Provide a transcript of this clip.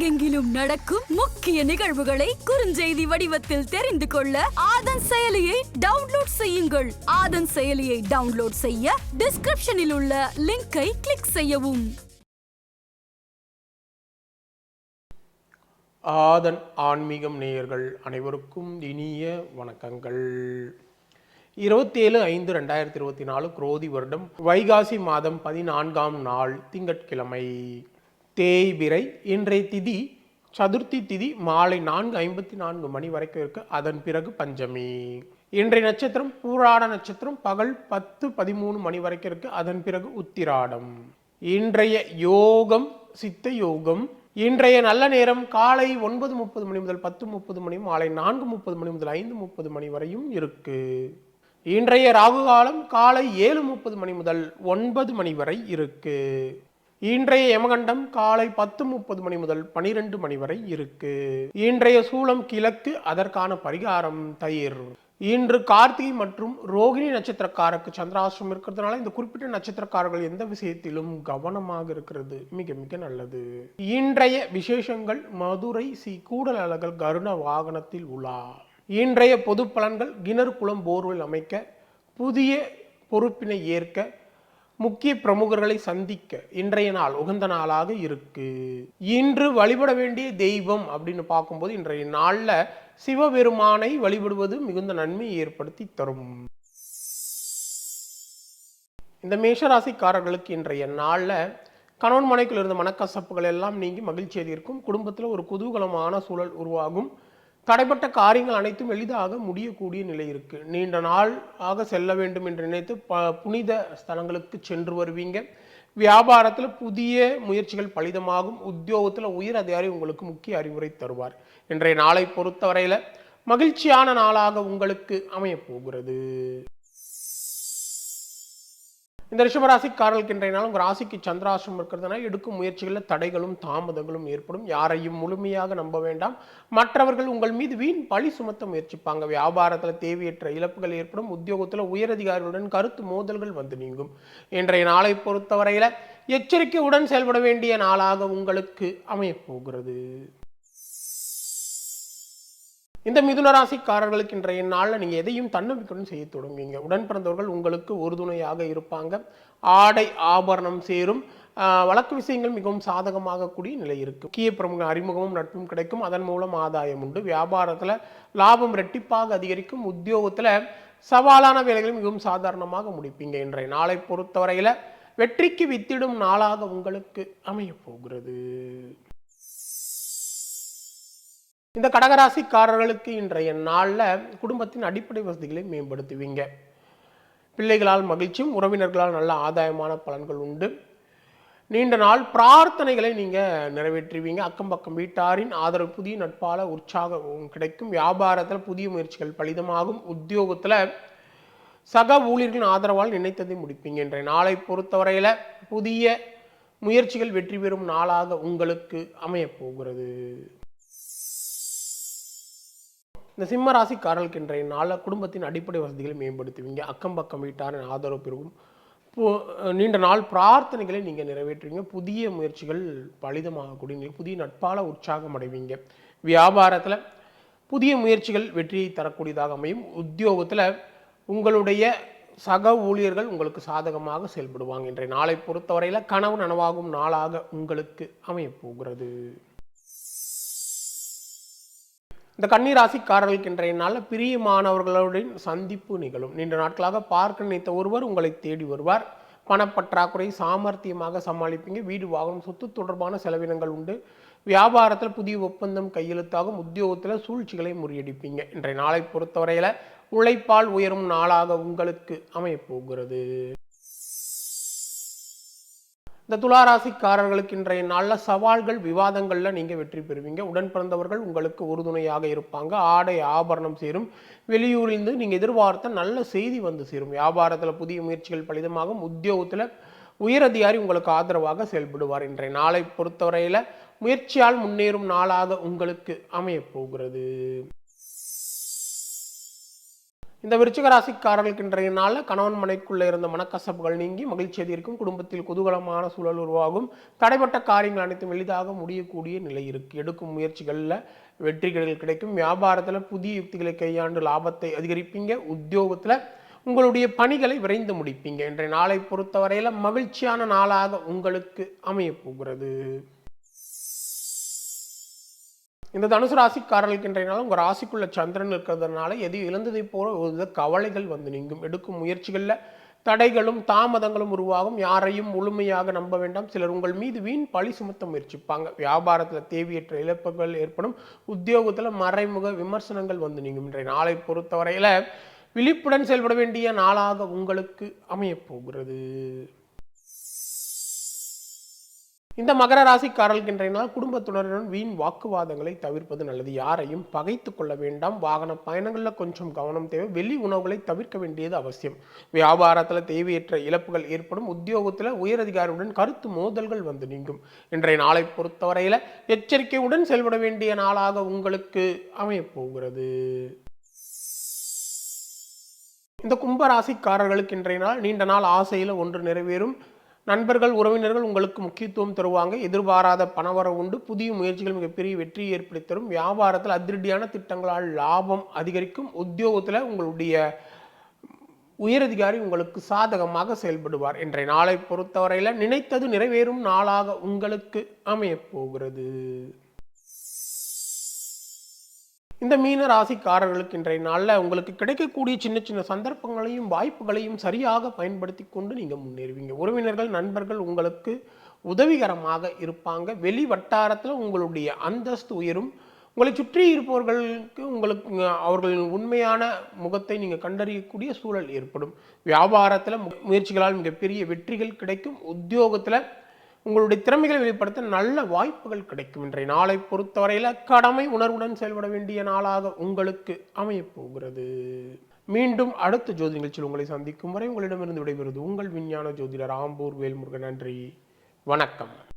உலகெங்கிலும் நடக்கும் முக்கிய நிகழ்வுகளை குறுஞ்செய்தி வடிவத்தில் தெரிந்து கொள்ள ஆதன் செயலியை டவுன்லோட் செய்யுங்கள். ஆதன் செயலியை டவுன்லோட் செய்ய டிஸ்கிரிப்ஷனில் உள்ள லிங்கை கிளிக் செய்யவும். ஆதன் ஆன்மீகம் நேயர்கள் அனைவருக்கும் இனிய வணக்கங்கள். இருபத்தேழு ஐந்து ரெண்டாயிரத்தி இருபத்தி நாலு குரோதி வருடம் வைகாசி மாதம் பதினான்காம் நாள் திங்கட்கிழமை. தேய்பிரை இன்றைய திதி சதுர்த்தி திதி மாலை நான்கு ஐம்பத்தி நான்கு மணி வரைக்கும் இருக்கு. அதன் பிறகு பஞ்சமி. இன்றைய நட்சத்திரம் பூராட நட்சத்திரம் பகல் பத்து பதிமூணு மணி வரைக்கும் இருக்கு. அதன் பிறகு உத்திராடம். இன்றைய யோகம் சித்த யோகம். இன்றைய நல்ல நேரம் காலை ஒன்பது முப்பது மணி முதல் பத்து முப்பது மணி மாலை நான்கு முப்பது மணி முதல் ஐந்து முப்பது மணி வரையும் இருக்கு. இன்றைய ராகு காலம் காலை ஏழு முப்பது மணி முதல் ஒன்பது மணி வரை இருக்கு. இன்றைய யமகண்டம் காலை பத்து முப்பது மணி முதல் பனிரெண்டு மணி வரை இருக்கு. இன்றைய சூலம் கிழக்கு அதற்கான பரிகாரம் தயிர். இன்று கார்த்திகை மற்றும் ரோகிணி நட்சத்திரக்காரருக்கு சந்திராசிரம் இருக்கிறதுனால இந்த குறிப்பிட்ட நட்சத்திரக்காரர்கள் எந்த விஷயத்திலும் கவனமாக இருக்கிறது. மிக மிக நல்லது. இன்றைய விசேஷங்கள் மதுரை சி கூடல் அழகல் கருண வாகனத்தில் உலா. இன்றைய பொது பலன்கள் கிணறு குளம் போர்வெல் அமைக்க புதிய பொறுப்பினை ஏற்க முக்கிய பிரமுகர்களை சந்திக்க இன்றைய நாள் உகந்த நாளாக இருக்கு. இன்று வழிபட வேண்டிய தெய்வம் அப்படின்னு பார்க்கும்போது இன்றைய நாளில் சிவபெருமானை வழிபடுவது மிகுந்த நன்மையை ஏற்படுத்தி தரும். இந்த மேஷராசிக்காரர்களுக்கு இன்றைய நாளில் கணவன் மனைக்குள் இருந்த மனக்கசப்புகள் எல்லாம் நீங்கி மகிழ்ச்சியாக இருக்கும் குடும்பத்தில் ஒரு குதூகலமான சூழல் உருவாகும். தடைப்பட்ட காரியங்கள் அனைத்தும் எளிதாக முடியக்கூடிய நிலை இருக்கு. நீண்ட நாள் ஆக செல்ல வேண்டும் என்று நினைத்து ப புனித ஸ்தலங்களுக்கு சென்று வருவீங்க. வியாபாரத்தில் புதிய முயற்சிகள் பலிதமாகும். உத்தியோகத்தில் உயர் அதிகாரி உங்களுக்கு முக்கிய அறிவுரை தருவார். இன்றைய நாளை பொறுத்தவரையில் மகிழ்ச்சியான நாளாக உங்களுக்கு அமையப் போகிறது இந்த ரிஷபராசிக்காரர்களுக்கு இன்றைய உங்கள் ராசிக்கு சந்திராசிரம் இருக்கிறதுனால எடுக்கும் முயற்சிகளில் தடைகளும் தாமதங்களும் ஏற்படும். யாரையும் முழுமையாக நம்ப வேண்டாம். மற்றவர்கள் உங்கள் மீது வீண் பழி சுமத்த முயற்சிப்பாங்க. வியாபாரத்தில் தேவையற்ற இழப்புகள் ஏற்படும். உத்தியோகத்தில் உயரதிகாரிகளுடன் கருத்து மோதல்கள் வந்து நீங்கும். இன்றைய நாளை பொறுத்தவரையில் எச்சரிக்கையுடன் செயல்பட வேண்டிய நாளாக உங்களுக்கு அமையப்போகிறது இந்த மிதுன ராசிக்காரர்களுக்கு இன்றைய நாளில் நீங்கள் எதையும் தன்னம்பிக்கையுடன் செய்ய தொடங்குவீங்க. உடன் பிறந்தவர்கள் உங்களுக்கு உறுதுணையாக இருப்பாங்க. ஆடை ஆபரணம் சேரும். வழக்கு விஷயங்கள் மிகவும் சாதகமாக கூடிய நிலை இருக்கு. முக்கிய பிரமுக அறிமுகமும் நட்பும் கிடைக்கும். அதன் மூலம் ஆதாயம் உண்டு. வியாபாரத்தில் லாபம் ரெட்டிப்பாக அதிகரிக்கும். உத்தியோகத்தில் சவாலான வேலைகள் மிகவும் சாதாரணமாக முடிப்பீங்க. இன்றைய நாளை பொறுத்தவரையில் வெற்றிக்கு வித்திடும் நாளாக உங்களுக்கு அமையப் போகிறது. இந்த கடகராசிக்காரர்களுக்கு இன்றைய நாளில் குடும்பத்தின் அடிப்படை வசதிகளை மேம்படுத்துவீங்க. பிள்ளைகளால் மகிழ்ச்சியும் உறவினர்களால் நல்ல ஆதாயமான பலன்கள் உண்டு. நீண்ட நாள் பிரார்த்தனைகளை நீங்கள் நிறைவேற்றுவீங்க. அக்கம் பக்கம் வீட்டாரின் ஆதரவு புதிய நட்பால உற்சாகம் கிடைக்கும். வியாபாரத்தில் புதிய முயற்சிகள் பலிதமாகும். உத்தியோகத்தில் சக ஊழியர்களின் ஆதரவால் நினைத்ததை முடிப்பீங்க. இன்றைய நாளை பொறுத்தவரையில் புதிய முயற்சிகள் வெற்றி பெறும் நாளாக உங்களுக்கு அமையப்போகிறது இந்த சிம்ம ராசிக்காரர்களுக்கு இன்றைய நாளில் குடும்பத்தின் அடிப்படை வசதிகளை மேம்படுத்துவீங்க. அக்கம் பக்கம் வீட்டாரின் ஆதரவு பெருகும். நீண்ட நாள் பிரார்த்தனைகளை நீங்கள் நிறைவேற்றுவீங்க. புதிய முயற்சிகள் பலிதமாகக்கூடிய புதிய நட்பால உற்சாகம் அடைவீங்க. வியாபாரத்தில் புதிய முயற்சிகள் வெற்றியை தரக்கூடியதாக அமையும். உத்தியோகத்தில் உங்களுடைய சக ஊழியர்கள் உங்களுக்கு சாதகமாக செயல்படுவாங்க. இன்றைய நாளை பொறுத்தவரையில் கனவு நனவாகும் நாளாக உங்களுக்கு அமையப் போகிறது இந்த கன்னிராசிக்காரர்களுக்கு இன்றைய நாளில் பிரியமானவர்களுடன் சந்திப்பு நிகழும். நீண்ட நாட்களாக பார்க்க நினைத்த ஒருவர் உங்களை தேடி வருவார். பணப்பற்றாக்குறை சாமர்த்தியமாக சமாளிப்பீங்க. வீடு வாகனம் சொத்து தொடர்பான செலவினங்கள் உண்டு. வியாபாரத்தில் புதிய ஒப்பந்தம் கையெழுத்தாகும். உத்தியோகத்தில் சூழ்ச்சிகளை முறியடிப்பீங்க. இன்றைய நாளை பொறுத்தவரையில் உழைப்பால் உயரும் நாளாக உங்களுக்கு அமையப்போகிறது. இந்த துளாராசிக்காரர்களுக்கு இன்றைய நாளில் சவால்கள் விவாதங்களில் நீங்கள் வெற்றி பெறுவீங்க. உடன் பிறந்தவர்கள் உங்களுக்கு உறுதுணையாக இருப்பாங்க. ஆடை ஆபரணம் சேரும். வெளியூரிலிருந்து நீங்கள் எதிர்பார்த்த நல்ல செய்தி வந்து சேரும். வியாபாரத்தில் புதிய முயற்சிகள் பலிதமாகும். உத்தியோகத்தில் உயரதிகாரி உங்களுக்கு ஆதரவாக செயல்படுவார். இன்றைய நாளை பொறுத்தவரையில் முயற்சியால் முன்னேறும் நாளாக உங்களுக்கு அமையப் போகிறது. இந்த விருச்சிக ராசிக்காரர்களுக்கு இன்றைய நாளில் கணவன் மனைக்குள்ளே இருந்த மனக்கசப்புகள் நீங்கி மகிழ்ச்சி இருக்கும் குடும்பத்தில் குதூகலமான சூழல் உருவாகும். தடைப்பட்ட காரியங்கள் அனைத்தும் எளிதாக முடியக்கூடிய நிலை இருக்கு. எடுக்கும் முயற்சிகளில் வெற்றிகள் கிடைக்கும். வியாபாரத்தில் புதிய யுக்திகளை கையாண்டு லாபத்தை அதிகரிப்பீங்க. உத்தியோகத்தில் உங்களுடைய பணிகளை விரைந்து முடிப்பீங்க. இன்றைய நாளை பொறுத்தவரையில் மகிழ்ச்சியான நாளாக உங்களுக்கு அமையப் போகிறது. இந்த தனுசு ராசிக்காரர்களுக்கு இன்றைய நாள் உங்கள் ராசிக்குள்ள சந்திரன் இருக்கிறதுனால எது இழந்ததை போல ஒரு வித கவலைகள் வந்து நீங்கும். எடுக்கும் முயற்சிகளில் தடைகளும் தாமதங்களும் உருவாகும். யாரையும் முழுமையாக நம்ப வேண்டாம். சிலர் உங்கள் மீது வீண் பழி சுமத்த முயற்சிப்பாங்க. வியாபாரத்தில் தேவையற்ற இழப்புகள் ஏற்படும். உத்தியோகத்தில் மறைமுக விமர்சனங்கள் வந்து நீங்கும். இன்றைய நாளை பொறுத்தவரையில் விழிப்புடன் செயல்பட வேண்டிய நாளாக உங்களுக்கு அமையப் போகிறது. இந்த மகர ராசிக்காரர்களுக்கு இன்றைய நாள் வீண் வாக்குவாதங்களை தவிர்ப்பது நல்லது. யாரையும் பகைத்து கொள்ள வேண்டாம். வாகன பயணங்களில் கொஞ்சம் கவனம் தேவை. வெளி உணவுகளை தவிர்க்க வேண்டியது அவசியம். வியாபாரத்தில் தேவையற்ற இழப்புகள் ஏற்படும். உத்தியோகத்தில் உயரதிகாரியுடன் கருத்து மோதல்கள் வந்து நீங்கும். இன்றைய நாளை பொறுத்தவரையில் எச்சரிக்கையுடன் செயல்பட வேண்டிய நாளாக உங்களுக்கு அமையப் போகிறது இந்த கும்ப ராசிக்காரர்களுக்கு இன்றைய நாள் நீண்ட நாள் ஆசையில் ஒன்று நிறைவேறும். நண்பர்கள் உறவினர்கள் உங்களுக்கு முக்கியத்துவம் தருவாங்க. எதிர்பாராத பணவரவு உண்டு. புதிய முயற்சிகள் மிகப்பெரிய வெற்றியை ஏற்படுத்தி தரும் வியாபாரத்தில் அதிரடியான திட்டங்களால் லாபம் அதிகரிக்கும். உத்தியோகத்தில் உங்களுடைய உயரதிகாரி உங்களுக்கு சாதகமாக செயல்படுவார் இன்றைய நாளை பொறுத்தவரையில் நினைத்தது நிறைவேறும் நாளாக உங்களுக்கு அமையப் போகிறது. இந்த மீன ராசிக்காரர்களுக்கு இன்றைய நாளில் உங்களுக்கு கிடைக்கக்கூடிய சின்ன சின்ன சந்தர்ப்பங்களையும் வாய்ப்புகளையும் சரியாக பயன்படுத்தி கொண்டு நீங்கள் முன்னேறுவீங்க. உறவினர்கள் நண்பர்கள் உங்களுக்கு உதவிகரமாக இருப்பாங்க. வெளி வட்டாரத்தில் உங்களுடைய அந்தஸ்து உயரும். உங்களை சுற்றி இருப்பவர்களுக்கு உங்களுக்கு அவர்களின் உண்மையான முகத்தை நீங்கள் கண்டறியக்கூடிய சூழல் ஏற்படும். வியாபாரத்தில் முயற்சிகளால் மிகப்பெரிய வெற்றிகள் கிடைக்கும். உத்தியோகத்தில் உங்களுடைய திறமைகளை வெளிப்படுத்த நல்ல வாய்ப்புகள் கிடைக்கும் இன்றைய நாளை பொறுத்தவரையில் கடமை உணர்வுடன் செயல்பட வேண்டிய நாளாக உங்களுக்கு அமையப்போகிறது மீண்டும் அடுத்த ஜோதி நிகழ்ச்சியில் உங்களை சந்திக்கும் வரை உங்களிடமிருந்து விடைபெறுவது உங்கள் விஞ்ஞான ஜோதிடர் ஆம்பூர் வேல்முருகன். நன்றி. வணக்கம்.